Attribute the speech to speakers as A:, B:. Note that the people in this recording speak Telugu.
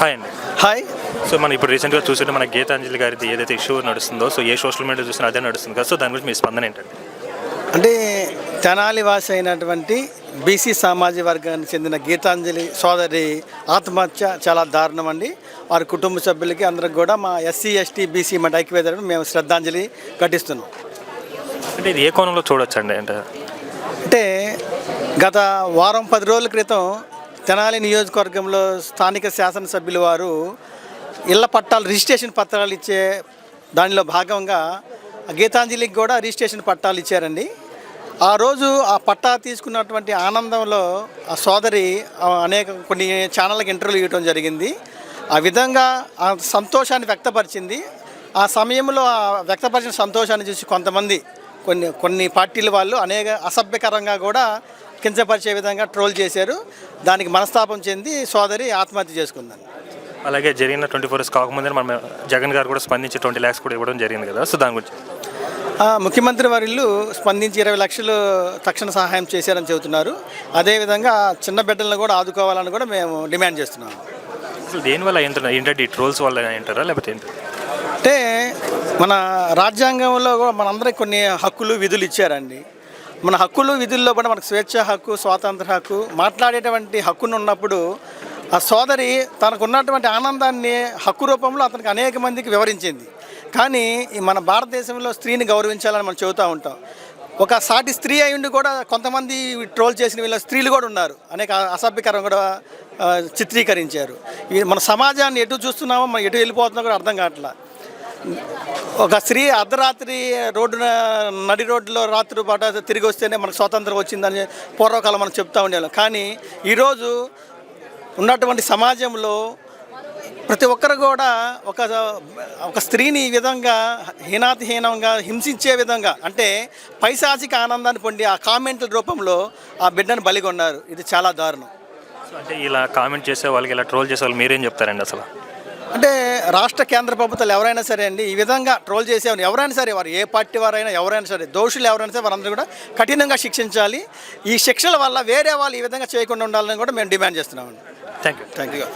A: హాయ్ అండి
B: హాయ్
A: సో మనం ఇప్పుడు రీసెంట్గా చూస్తుంటే మన గీతాంజలి గారిది ఏదైతే ఇష్యూ నడుస్తుందో సో ఏ సోషల్ మీడియా చూసినా అదే నడుస్తుంది కదా. సో దాని గురించి మీ స్పందన ఏంటండి?
B: అంటే తెనాలి వాసి అయినటువంటి బీసీ సామాజిక వర్గానికి చెందిన గీతాంజలి సోదరి ఆత్మహత్య చాలా దారుణం అండి. వారి కుటుంబ సభ్యులకి అందరికి కూడా మా ఎస్సీ ఎస్టీ బీసీ మా ఐక్యవేదన మేము శ్రద్ధాంజలి ఘటిస్తున్నాం.
A: అంటే ఇది ఏ కోణంలో చూడొచ్చండి అంటే?
B: అంటే గత వారం పది రోజుల క్రితం తెనాలి నియోజకవర్గంలో స్థానిక శాసనసభ్యుల వారు ఇళ్ళ పట్టాలు రిజిస్ట్రేషన్ పత్రాలు ఇచ్చే దానిలో భాగంగా గీతాంజలికి కూడా రిజిస్ట్రేషన్ పట్టాలు ఇచ్చారండి. ఆ రోజు ఆ పట్టా తీసుకున్నటువంటి ఆనందంలో ఆ సోదరి అనేక కొన్ని ఛానళ్ళకి ఇంటర్వ్యూ ఇవ్వడం జరిగింది. ఆ విధంగా ఆ సంతోషాన్ని వ్యక్తపరిచింది. ఆ సమయంలో ఆ వ్యక్తపరిచిన సంతోషాన్ని చూసి కొంతమంది కొన్ని కొన్ని పార్టీల వాళ్ళు అనేక అసభ్యకరంగా కూడా కించపరిచే విధంగా ట్రోల్ చేశారు. దానికి మనస్తాపం చెంది సోదరి ఆత్మహత్య చేసుకుందని
A: అలాగే జరిగిన ట్వంటీ ఫోర్ అవర్స్ కాకముందే మనం జగన్ గారు కూడా స్పందించి ట్వంటీ ల్యాక్స్ కూడా ఇవ్వడం జరిగింది కదా. సో దాని గురించి.
B: ముఖ్యమంత్రి వర్యులు స్పందించి ఇరవై లక్షలు తక్షణ సహాయం చేశారని చెబుతున్నారు. అదేవిధంగా చిన్న బిడ్డలను కూడా ఆదుకోవాలని కూడా మేము డిమాండ్ చేస్తున్నాము
A: అసలు దేనివల్ల ఏంటంటే ఈ ట్రోల్స్ వల్ల ఏంటారా లేకపోతే ఏంటి?
B: అంటే మన రాజ్యాంగంలో కూడా మనందరికి కొన్ని హక్కులు విధులు ఇచ్చారండి. మన హక్కులు విధుల్లో కూడా మనకు స్వేచ్ఛ హక్కు స్వాతంత్ర హక్కు మాట్లాడేటువంటి హక్కును ఉన్నప్పుడు ఆ సోదరి తనకున్నటువంటి ఆనందాన్ని హక్కు రూపంలో అతనికి అనేక మందికి వివరించింది. కానీ ఈ మన భారతదేశంలో స్త్రీని గౌరవించాలని మనం చెబుతూ ఉంటాం. ఒక సాటి స్త్రీ అయి కూడా కొంతమంది ట్రోల్ చేసిన వీళ్ళ స్త్రీలు కూడా ఉన్నారు. అనేక అసభ్యకరం కూడా చిత్రీకరించారు. మన సమాజాన్ని ఎటు చూస్తున్నామో మనం ఎటు వెళ్ళిపోతున్నామో కూడా అర్థం కావట్లేదు ఒక స్త్రీ అర్ధరాత్రి రోడ్డున నడి రోడ్డులో రాత్రి పాట తిరిగి వస్తేనే మనకు స్వాతంత్రం వచ్చిందని పూర్వకాలం మనం చెప్తా ఉండేవాళ్ళం. కానీ ఈరోజు ఉన్నటువంటి సమాజంలో ప్రతి ఒక్కరు కూడా ఒక ఒక స్త్రీని ఈ విధంగా హీనాతిహీనంగా హింసించే విధంగా అంటే పైశాచిక ఆనందాన్ని పొంది ఆ కామెంట్ల రూపంలో ఆ బిడ్డను బలిగొన్నారు. ఇది చాలా దారుణం.
A: అంటే ఇలా కామెంట్ చేసే వాళ్ళకి ఇలా ట్రోల్ చేసే వాళ్ళు మీరేం చెప్తారండి అసలు?
B: అంటే రాష్ట్ర కేంద్ర ప్రభుత్వాలు ఎవరైనా సరే అండి ఈ విధంగా ట్రోల్ చేసేవారు ఎవరైనా సరే వారు ఏ పార్టీ వారైనా ఎవరైనా సరే దోషులు ఎవరైనా సరే వారందరూ కూడా కఠినంగా శిక్షించాలి. ఈ శిక్షల వల్ల వేరే వాళ్ళు ఈ విధంగా చేయకుండా ఉండాలని కూడా మేము డిమాండ్ చేస్తున్నామండి.
A: Thank you
B: thank you